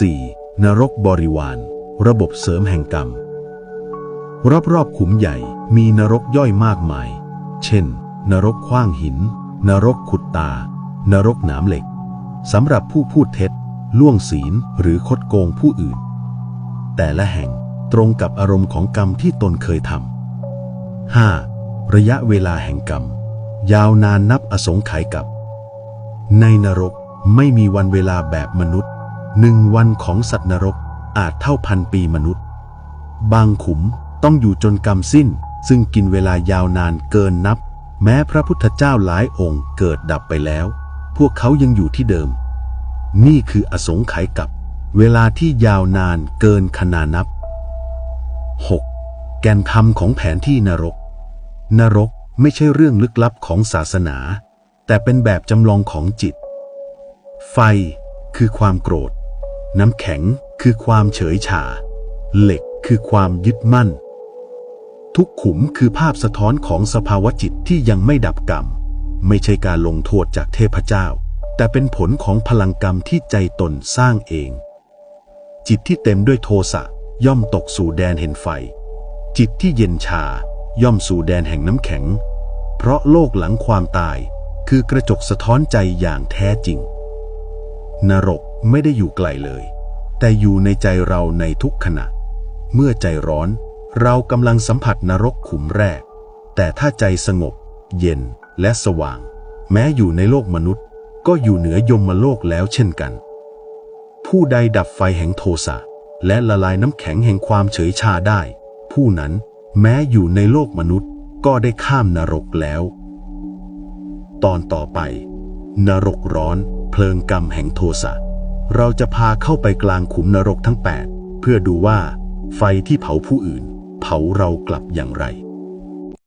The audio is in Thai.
4. นรกบริวาร ระบบเสริมแห่งกรรม รอบๆขุมใหญ่มีนรกย่อยมากมาย เช่น นรกขว้างหิน นรกขุดตา นรกหนามเหล็กสำหรับผู้พูดเท็จ ล่วงศีลหรือคดโกงผู้อื่น แต่ละแห่งตรงกับอารมณ์ของกรรมที่ตนเคยทำ 5. ระยะเวลาแห่งกรรม ยาวนานนับอสงไขยกับ ในนรกไม่มีวันเวลาแบบมนุษย์ หนึ่งวันของสัตว์นรกอาจเท่าพันปีมนุษย์ บางขุมต้องอยู่จนกรรมสิ้น ซึ่งกินเวลายาวนานเกินนับ แม้พระพุทธเจ้าหลายองค์เกิดดับไปแล้ว พวกเขายังอยู่ที่เดิม นี่คืออสงไขยกับ เวลาที่ยาวนานเกินขนานับ 6. แกนธรรมของแผนที่นรก นรกไม่ใช่เรื่องลึกลับของศาสนา แต่เป็นแบบจำลองของจิต ไฟคือความโกรธ น้ำแข็งคือความเฉยชาเหล็กคือความยึดมั่น ทุกขุมคือภาพสะท้อนของสภาวะจิตที่ยังไม่ดับกรรม ไม่ใช่การลงโทษจากเทพเจ้า แต่เป็นผลของพลังกรรมที่ใจตนสร้างเอง จิตที่เต็มด้วยโทสะย่อมตกสู่แดนเห็นไฟ จิตที่เย็นชาย่อมสู่แดนแห่งน้ำแข็ง เพราะโลกหลังความตายคือกระจกสะท้อนใจอย่างแท้จริง นรกไม่ได้อยู่ไกลเลย แต่อยู่ในใจเราในทุกขณะ เมื่อใจร้อน เรากำลังสัมผัสนรกขุมแรก แต่ถ้าใจสงบ เย็นและสว่าง แม้อยู่ในโลกมนุษย์ ก็อยู่เหนือยมโลกแล้วเช่นกัน ผู้ใดดับไฟแห่งโทสะและละลายน้ำแข็งแห่งความเฉยชาได้ ผู้นั้นแม้อยู่ในโลกมนุษย์ก็ได้ข้ามนรกแล้ว ตอนต่อไป นรกร้อน เพลิงกรรมแห่งโทสะ เราจะพาเข้าไปกลางขุมนรกทั้ง 8 เพื่อดูว่า ไฟที่เผาผู้อื่น เผาเรากลับอย่างไร